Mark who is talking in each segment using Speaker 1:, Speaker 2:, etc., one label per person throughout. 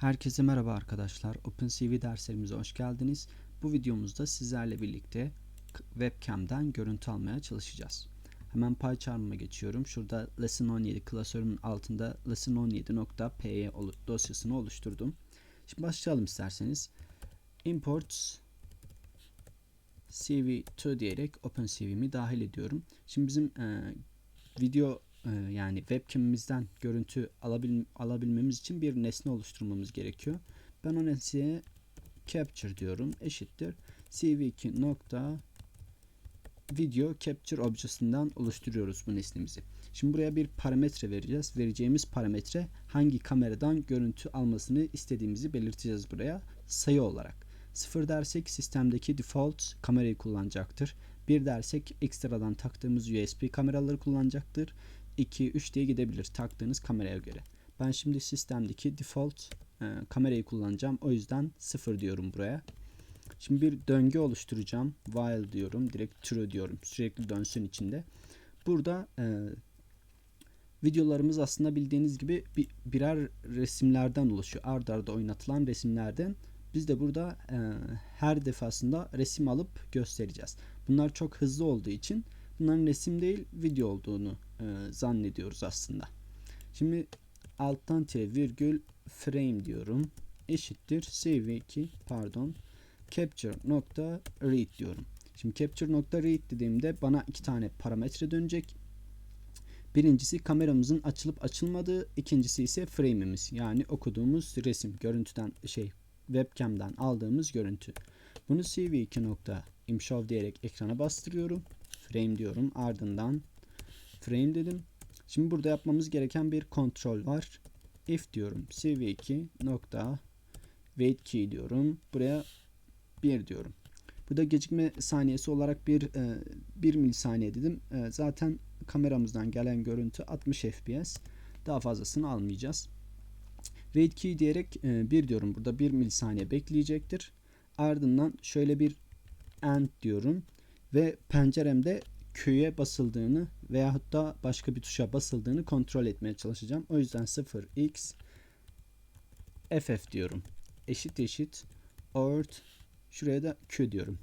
Speaker 1: Herkese merhaba arkadaşlar. OpenCV derslerimize hoş geldiniz. Bu videomuzda sizlerle birlikte webcam'den görüntü almaya çalışacağız. Hemen PyCharm'a geçiyorum. Şurada Lesson 17 klasörümün altında Lesson 17.py olu- dosyasını oluşturdum. Şimdi başlayalım isterseniz. Imports CV2 diyerek OpenCV'mi dahil ediyorum. Şimdi bizim e, video yani webcam'imizden görüntü alabil, alabilmemiz için bir nesne oluşturmamız gerekiyor. Ben o nesneye capture diyorum. Eşittir cv2 nokta video capture objesinden oluşturuyoruz bu nesnemizi. Şimdi buraya bir parametre vereceğiz. Vereceğimiz parametre hangi kameradan görüntü almasını istediğimizi belirteceğiz buraya sayı olarak. 0 dersek sistemdeki default kamerayı kullanacaktır. 1 dersek ekstradan taktığımız USB kameraları kullanacaktır. 2, 3 diye gidebilir taktığınız kameraya göre. Ben şimdi sistemdeki default e, kamerayı kullanacağım. O yüzden 0 diyorum buraya. Şimdi bir döngü oluşturacağım. While diyorum. Direkt true diyorum. Sürekli dönsün içinde. Burada e, videolarımız aslında bildiğiniz gibi bir, birer resimlerden oluşuyor. Ard arda oynatılan resimlerden. Biz de burada e, her defasında resim alıp göstereceğiz. Bunlar çok hızlı olduğu için bunların resim değil video olduğunu e, zannediyoruz aslında. Şimdi alttan tire virgül frame diyorum. Eşittir cv2 pardon capture nokta read diyorum. Şimdi capture nokta read dediğimde bana iki tane parametre dönecek. Birincisi kameramızın açılıp açılmadığı, ikincisi ise frame'imiz yani okuduğumuz resim, görüntüden şey webcam'den aldığımız görüntü. Bunu cv2 nokta imshow diyerek ekrana bastırıyorum. Frame diyorum. Ardından frame dedim. Şimdi burada yapmamız gereken bir kontrol var. If diyorum. cv2 nokta wait key diyorum. Buraya 1 diyorum. Burada gecikme saniyesi olarak bir e, 1 milisaniye dedim. E, zaten kameramızdan gelen görüntü 60 fps. Daha fazlasını almayacağız. Wait key diyerek e, 1 diyorum. Burada 1 milisaniye bekleyecektir. Ardından şöyle bir end diyorum ve penceremde Q'ye basıldığını veyahut da başka bir tuşa basıldığını kontrol etmeye çalışacağım. O yüzden 0x ff diyorum. Eşit eşit ort şuraya da Q diyorum.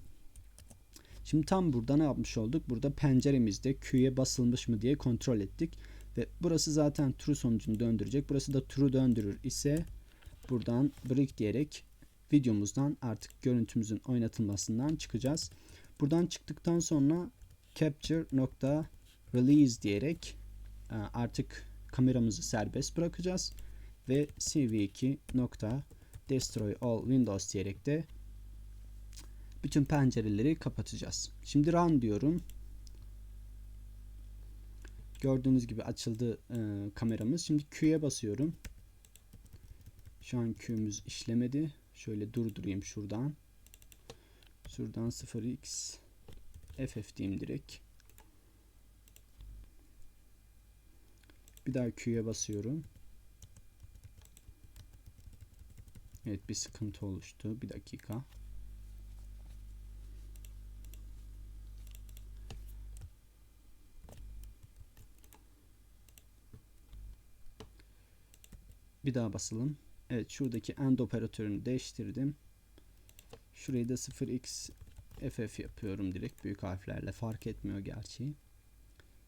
Speaker 1: Şimdi tam burada ne yapmış olduk? Burada penceremizde Q'ye basılmış mı diye kontrol ettik. Ve burası zaten true sonucunu döndürecek. Burası da true döndürür ise buradan break diyerek videomuzdan artık görüntümüzün oynatılmasından çıkacağız. Buradan çıktıktan sonra capture nokta release diyerek e, artık kameramızı serbest bırakacağız ve cv2 nokta destroy all windows diyerek de bütün pencereleri kapatacağız. Şimdi run diyorum. Gördüğünüz gibi açıldı e, kameramız. Şimdi Q'ye basıyorum. Şu an Q'müz işlemedi. Şöyle durdurayım şuradan. Şuradan 0x ff diyeyim direkt. Bir daha Q'ye basıyorum. Evet bir sıkıntı oluştu. Bir dakika. Bir daha basalım. Evet şuradaki end operatörünü değiştirdim. Şurayı da 0x ff yapıyorum direkt büyük harflerle fark etmiyor gerçi.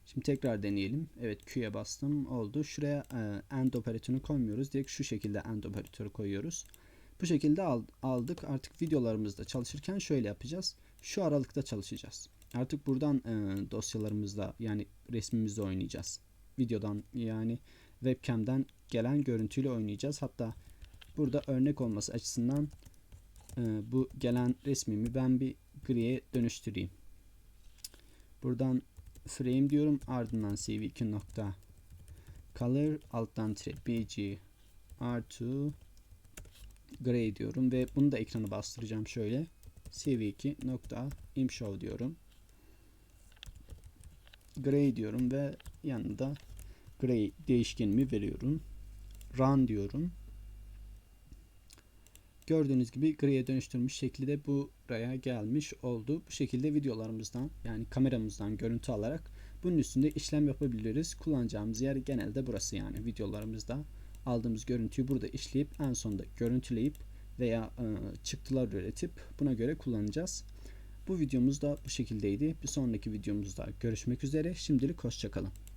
Speaker 1: Şimdi tekrar deneyelim. Evet Q'ye bastım oldu. Şuraya e, end operatörünü koymuyoruz. Direkt şu şekilde end operatörü koyuyoruz. Bu şekilde aldık. Artık videolarımızda çalışırken şöyle yapacağız. Şu aralıkta çalışacağız. Artık buradan e, dosyalarımızda yani resmimizde oynayacağız. Videodan yani webcam'den gelen görüntüyle oynayacağız. Hatta burada örnek olması açısından e, bu gelen resmimi ben bir griye dönüştüreyim. Buradan frame diyorum. Ardından cv2 nokta color alttan bg r2 gray diyorum ve bunu da ekrana bastıracağım şöyle. cv2 nokta imshow diyorum. Gray diyorum ve yanında gray değişkenimi veriyorum. Run diyorum. Gördüğünüz gibi griye dönüştürmüş şekilde buraya gelmiş oldu. Bu şekilde videolarımızdan yani kameramızdan görüntü alarak bunun üstünde işlem yapabiliriz. Kullanacağımız yer genelde burası yani videolarımızda aldığımız görüntüyü burada işleyip en sonunda görüntüleyip veya e, çıktılar üretip buna göre kullanacağız. Bu videomuz da bu şekildeydi. Bir sonraki videomuzda görüşmek üzere. Şimdilik hoşçakalın.